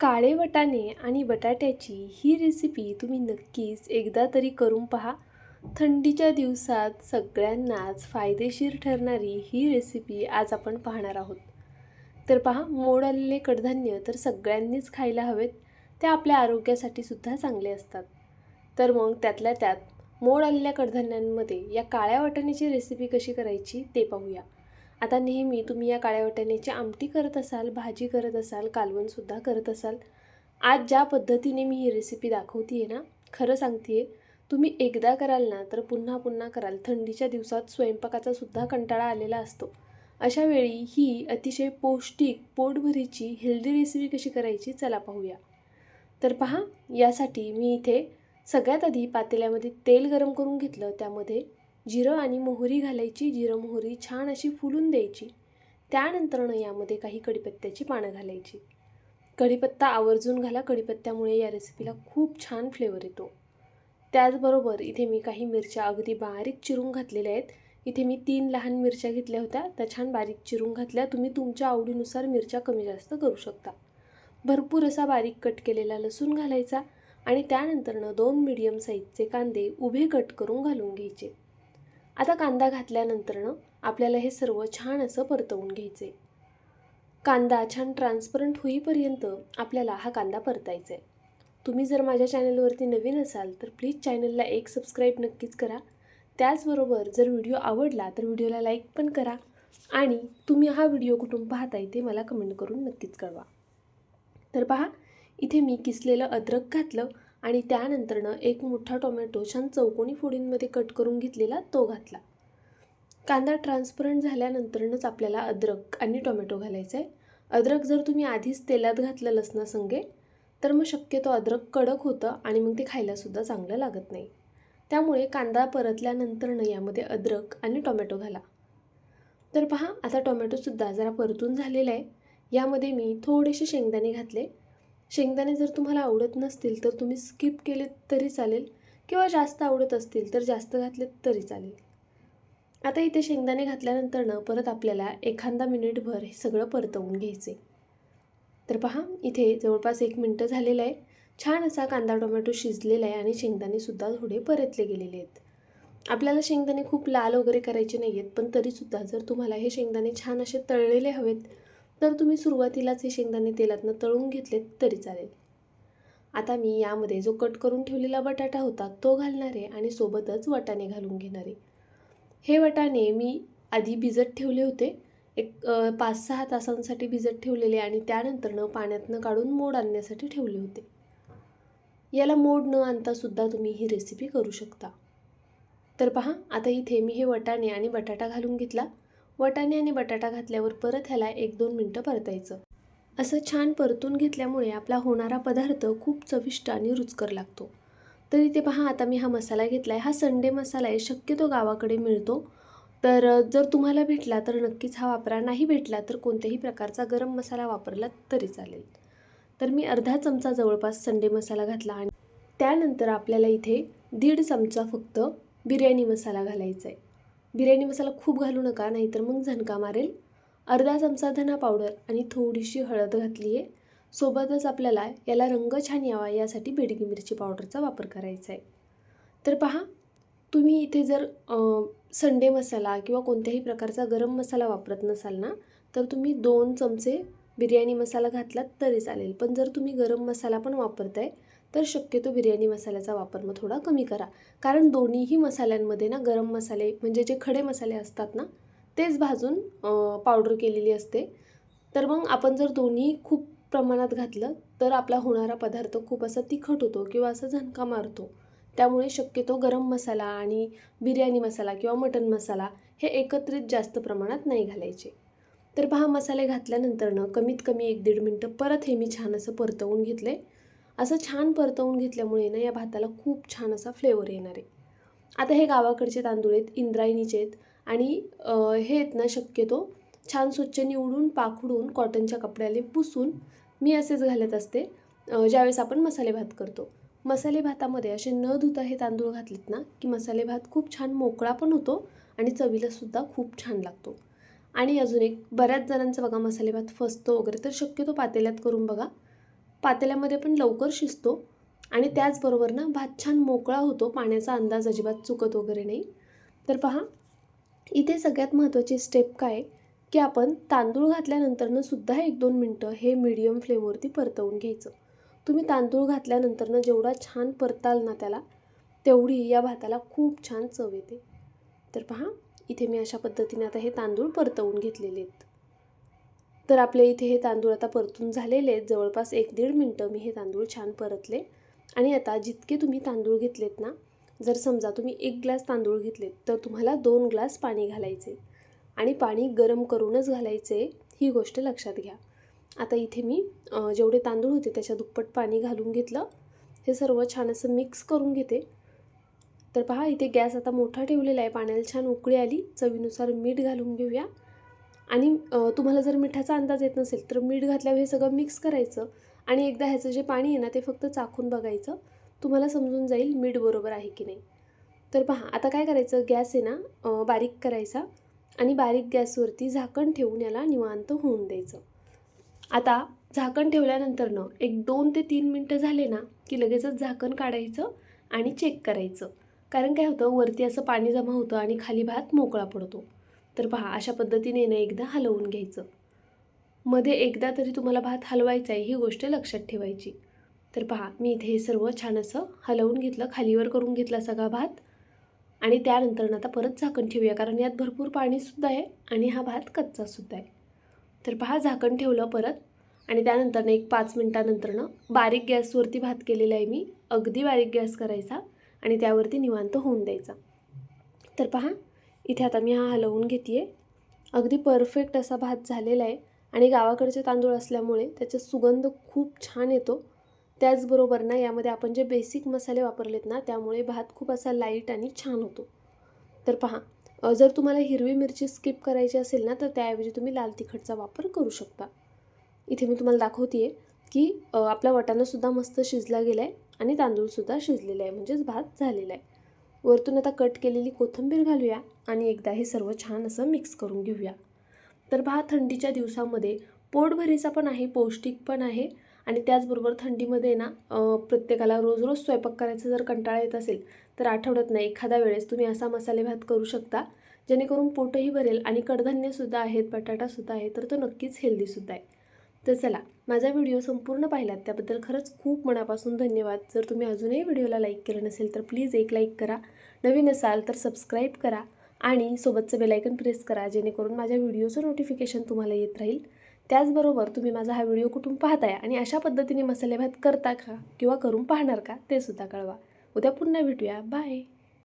काळे वटाणे आणि बटाट्याची ही रेसिपी तुम्ही नक्कीच एकदा तरी करून पहा. थंडीच्या दिवसात सगळ्यांनाच फायदेशीर ठरणारी ही रेसिपी आज आपण पाहणार आहोत. तर पहा मोड आलेले कडधान्य तर सगळ्यांनीच खायला हवेत. ते आपल्या आरोग्यासाठी सुद्धा चांगले असतात. तर मग त्यातल्या त्यात मोड आलेल्या कडधान्यांमध्ये या काळ्या वाटाण्याची रेसिपी कशी करायची ते पाहूया. आता नेहमी तुम्ही या काळ्या वाटाण्याची आमटी करत असाल भाजी करत असाल कालवणसुद्धा करत असाल. आज ज्या पद्धतीने मी ही रेसिपी दाखवते आहे ना खरं सांगते आहे तुम्ही एकदा कराल ना तर पुन्हा पुन्हा कराल. थंडीच्या दिवसात स्वयंपाकाचा सुद्धा कंटाळा आलेला असतो. अशा वेळी ही अतिशय पौष्टिक पोटभरीची हेल्दी रेसिपी कशी करायची चला पाहूया. तर पहा यासाठी मी इथे सगळ्यात आधी पातेल्यामध्ये तेल गरम करून घेतलं. त्यामध्ये जिरं आणि मोहरी घालायची जिरं मोहरी छान अशी फुलून द्यायची. त्यानंतरनं यामध्ये काही कढीपत्त्याची पानं घालायची. कढीपत्ता आवर्जून घाला कढीपत्त्यामुळे या रेसिपीला खूप छान फ्लेवर येतो. त्याचबरोबर इथे मी काही मिरच्या अगदी बारीक चिरून घातलेल्या आहेत. इथे मी तीन लहान मिरच्या घेतल्या होत्या. त्या छान बारीक चिरून घातल्या. तुम्ही तुमच्या आवडीनुसार मिरच्या कमी जास्त करू शकता. भरपूर असा बारीक कट केलेला लसूण घालायचा आणि त्यानंतरनं दोन मिडियम साईजचे कांदे उभे कट करून घालून घ्यायचे. आता कांदा घातल्यानंतरनं आपल्याला हे सर्व छान असं परतवून घ्यायचे कांदा छान ट्रान्सपरंट होईपर्यंत आपल्याला हा कांदा परतायचा आहे तुम्ही जर माझ्या चॅनलवरती नवीन असाल तर प्लीज चॅनलला एक सबस्क्राईब नक्कीच करा. त्याचबरोबर जर व्हिडिओ आवडला तर व्हिडिओला लाईक पण करा. आणि तुम्ही हा व्हिडिओ कुठून पाहताय ते मला कमेंट करून नक्कीच कळवा. तर पहा इथे मी किसलेलं अद्रक घातलं. आणि त्यानंतरनं एक मोठा टोमॅटो छान चौकोनी फोडींमध्ये कट करून घेतलेला तो घातला. कांदा ट्रान्सपरंट झाल्यानंतरनंच आपल्याला अद्रक आणि टोमॅटो घालायचा आहे अद्रक जर तुम्ही आधीच तेलात घातलं लसणासंगे तर मग शक्यतो अद्रक कडक होतं आणि मग ते खायलासुद्धा चांगलं लागत नाही. त्यामुळे कांदा परतल्यानंतरनं यामध्ये अद्रक आणि टोमॅटो घाला. तर पहा आता टोमॅटोसुद्धा जरा परतून झालेला आहे. यामध्ये मी थोडेसे शेंगदाणे घातले. शेंगदाणे जर तुम्हाला आवडत नसतील तर तुम्ही स्किप केले तरी चालेल किंवा जास्त आवडत असतील तर जास्त घातले तरी चालेल. आता इथे शेंगदाणे घातल्यानंतरनं परत आपल्याला एखादा मिनिटभर हे सगळं परतवून घ्यायचे तर पहा इथे जवळपास एक मिनटं झालेलं आहे. छान असा कांदा टोमॅटो शिजलेला आहे आणि शेंगदाणेसुद्धा थोडे परतले गेलेले आहेत. आपल्याला शेंगदाणे खूप लाल वगैरे करायचे नाही आहेत पण तरीसुद्धा जर तुम्हाला हे शेंगदाणे छान असे तळलेले हवेत तर तुम्ही सुरुवातीलाच हे शेंगदाणे तेलातनं तळून घेतलेत तरी चालेल. आता मी यामध्ये जो कट करून ठेवलेला बटाटा होता तो घालणार आहे आणि सोबतच वाटाणे घालून घेणार आहे. हे वाटाणे मी आधी भिजत ठेवले होते. एक पाच सहा तासांसाठी भिजत ठेवलेले आणि त्यानंतरनं पाण्यातनं काढून मोड आणण्यासाठी ठेवले होते. याला मोड न आणतासुद्धा तुम्ही ही रेसिपी करू शकता. तर पहा आता इथे मी हे वटाणे आणि बटाटा घालून घेतला. वटाणे आणि बटाटा घातल्यावर परत ह्याला एक दोन मिनटं परतायचं. असं छान परतून घेतल्यामुळे आपला होणारा पदार्थ खूप चविष्ट आणि रुचकर लागतो. तर इथे पहा आता मी हा मसाला घेतला आहे हा संडे मसाला आहे. शक्यतो गावाकडे मिळतो. तर जर तुम्हाला भेटला तर नक्कीच हा वापरा. नाही भेटला तर कोणत्याही प्रकारचा गरम मसाला वापरला तरी चालेल. तर मी अर्धा चमचा जवळपास संडे मसाला घातला आणि त्यानंतर आपल्याला इथे दीड चमचा फक्त बिर्याणी मसाला घालायचा आहे बिर्याणी मसाला खूप घालू नका नाहीतर मग झणका मारेल. अर्धा चमचा धना पावडर आणि थोडीशी हळद घातली आहे सोबतच आपल्याला याला रंग छान यावा यासाठी बेडगी मिरची पावडरचा वापर करायचा आहे तर पहा तुम्ही इथे जर संडे मसाला किंवा कोणत्याही प्रकारचा गरम मसाला वापरत नसाल ना तर तुम्ही दोन चमचे बिर्याणी मसाला घातलात तरी चालेल. पण जर तुम्ही गरम मसाला पण वापरताय तर शक्यतो बिर्याणी मसाल्याचा वापर मग थोडा कमी करा. कारण दोन्हीही मसाल्यांमध्ये ना गरम मसाले म्हणजे जे खडे मसाले असतात ना तेच भाजून पावडर केलेली असते. तर मग आपण जर दोन्ही खूप प्रमाणात घातलं तर आपला होणारा पदार्थ खूप असा तिखट होतो किंवा असा झणका मारतो. त्यामुळे शक्यतो गरम मसाला आणि बिर्याणी मसाला किंवा मटन मसाला हे एकत्रित जास्त प्रमाणात नाही घालायचे. तर पहा मसाले घातल्यानंतरनं कमीत कमी एक दीड मिनटं परत हे मी छान असं परतवून घेतले. असं छान परतवून घेतल्यामुळे ना या भाताला खूप छान असा फ्लेवर येणार आहे. आता हे गावाकडचे तांदूळ आहेत इंद्रायणीचे आहेत आणि हे आहेत ना शक्यतो छान स्वच्छ निवडून पाखडून कॉटनच्या कपड्याने पुसून मी असेच घालत असते. ज्यावेळेस आपण मसाले भात करतो. मसाले भातामध्ये असे न धुता हे तांदूळ घातलेत ना की मसाले भात खूप छान मोकळा पण होतो आणि चवीलासुद्धा खूप छान लागतो. आणि अजून एक बऱ्याच जणांचा बघा मसाले भात फसतो वगैरे तर शक्यतो पातेल्यात करून बघा. पातेल्यामध्ये पण लवकर शिजतो आणि त्याचबरोबर ना भात छान मोकळा होतो पाण्याचा अंदाज अजिबात चुकत वगैरे नाही. तर पहा इथे सगळ्यात महत्त्वाची स्टेप काय आहे? की आपण तांदूळ घातल्यानंतरनं सुद्धा एक दोन मिनटं हे मीडियम फ्लेमवरती परतवून घ्यायचं. तुम्ही तांदूळ घातल्यानंतरनं जेवढा छान परताल ना त्याला तेवढी या भाताला खूप छान चव येते. तर पहा इथे मी अशा पद्धतीने आता हे तांदूळ परतवून घेतलेले आहेत. तर आपल्या इथे हे तांदूळ आता परतून झालेले आहेत. जवळपास एक दीड मिनटं मी हे तांदूळ छान परतले. आणि आता जितके तुम्ही तांदूळ घेतलेत ना जर समजा तुम्ही एक ग्लास तांदूळ घेतलेत तर तुम्हाला दोन ग्लास पाणी घालायचे. आणि पाणी गरम करूनच घालायचे ही गोष्ट लक्षात घ्या. आता इथे मी जेवढे तांदूळ होते त्याच्या दुप्पट पाणी घालून घेतलं. हे सर्व छान असं मिक्स करून घेते. तर पहा इथे गॅस आता मोठा ठेवलेला आहे. पाण्याला छान उकळी आली. चवीनुसार मीठ घालून घेऊया. आणि तुम्हाला जर मिठाचा अंदाज येत नसेल तर मीठ घातल्यावर हे सगळं मिक्स करायचं आणि एकदा ह्याचं जे पाणी आहे ना ते फक्त चाखून बघायचं. तुम्हाला समजून जाईल मीठ बरोबर आहे की नाही. तर पहा आता काय करायचं? गॅस आहे ना बारीक करायचा आणि बारीक गॅसवरती झाकण ठेवून याला निवांत होऊन द्यायचं. आता झाकण ठेवल्यानंतरनं एक दोन ते तीन मिनटं झाले ना की लगेचच झाकण काढायचं आणि चेक करायचं. कारण काय होतं वरती असं पाणी जमा होतं आणि खाली भात मोकळा पडतो. तर पहा अशा पद्धतीने ना एकदा हलवून घ्यायचं. मध्ये एकदा तरी तुम्हाला भात हलवायचा आहे ही गोष्ट लक्षात ठेवायची. तर पहा मी इथे हे सर्व छान असं हलवून घेतलं खालीवर करून घेतला सगळा भात. आणि त्यानंतर आता परत झाकण ठेवूया कारण यात भरपूर पाणीसुद्धा आहे आणि हा भात कच्चासुद्धा आहे. तर पहा झाकण ठेवलं परत. आणि त्यानंतरनं एक पाच मिनटानंतरनं बारीक गॅसवरती भात केलेला आहे मी. अगदी बारीक गॅस करायचा आणि त्यावरती निवांत होऊन द्यायचा. तर पहा इथे आता मी हा हलवून घेते अगदी परफेक्ट असा भात झालेला आहे आणि गावाकडचे तांदूळ असल्यामुळे त्याचा सुगंध खूप छान येतो. त्याचबरोबर ना यामध्ये आपण जे बेसिक मसाले वापरलेत ना त्यामुळे भात खूप असा लाइट आणि छान होतो. तर पहा जर तुम्हाला हिरवी मिरची स्किप करायची असेल ना तर त्याऐवजी तुम्ही लाल तिखटचा वापर करू शकता. इथे मी तुम्हाला दाखवते आहे की आपला वटाणासुद्धा मस्त शिजला गेला आहे आणि तांदूळसुद्धा शिजलेला आहे म्हणजेच भात झालेला आहे. वरतून आता कट केलेली कोथिंबीर घालूया आणि एकदा हे सर्व छान असं मिक्स करून घेऊया. तर पहा थंडीच्या दिवसामध्ये पोटभरीचा पण आहे पौष्टिक पण आहे आणि त्याचबरोबर थंडीमध्ये ना प्रत्येकाला रोज रोज स्वयंपाक करायचा जर कंटाळा येत असेल तर आठवड्यात नाही एखाद्या वेळेस तुम्ही असा मसाले भात करू शकता जेणेकरून पोटही भरेल आणि कडधान्यसुद्धा आहेत बटाटासुद्धा आहे तर तो नक्कीच हेल्दीसुद्धा आहे. तर चला माझा व्हिडिओ संपूर्ण पाहिलात त्याबद्दल खरंच खूप मनापासून धन्यवाद. जर तुम्ही अजूनही व्हिडिओला लाईक केलं नसेल तर प्लीज एक लाईक करा. नवीन असाल तर सबस्क्राईब करा आणि सोबतचं बेलायकन प्रेस करा जेणेकरून माझ्या व्हिडिओचं नोटिफिकेशन तुम्हाला येत राहील. त्याचबरोबर तुम्ही माझा हा व्हिडिओ कुठून पाहताय आणि अशा पद्धतीने मसाले भात करता का किंवा करून पाहणार का ते सुद्धा कळवा. उद्या पुन्हा भेटूया. बाय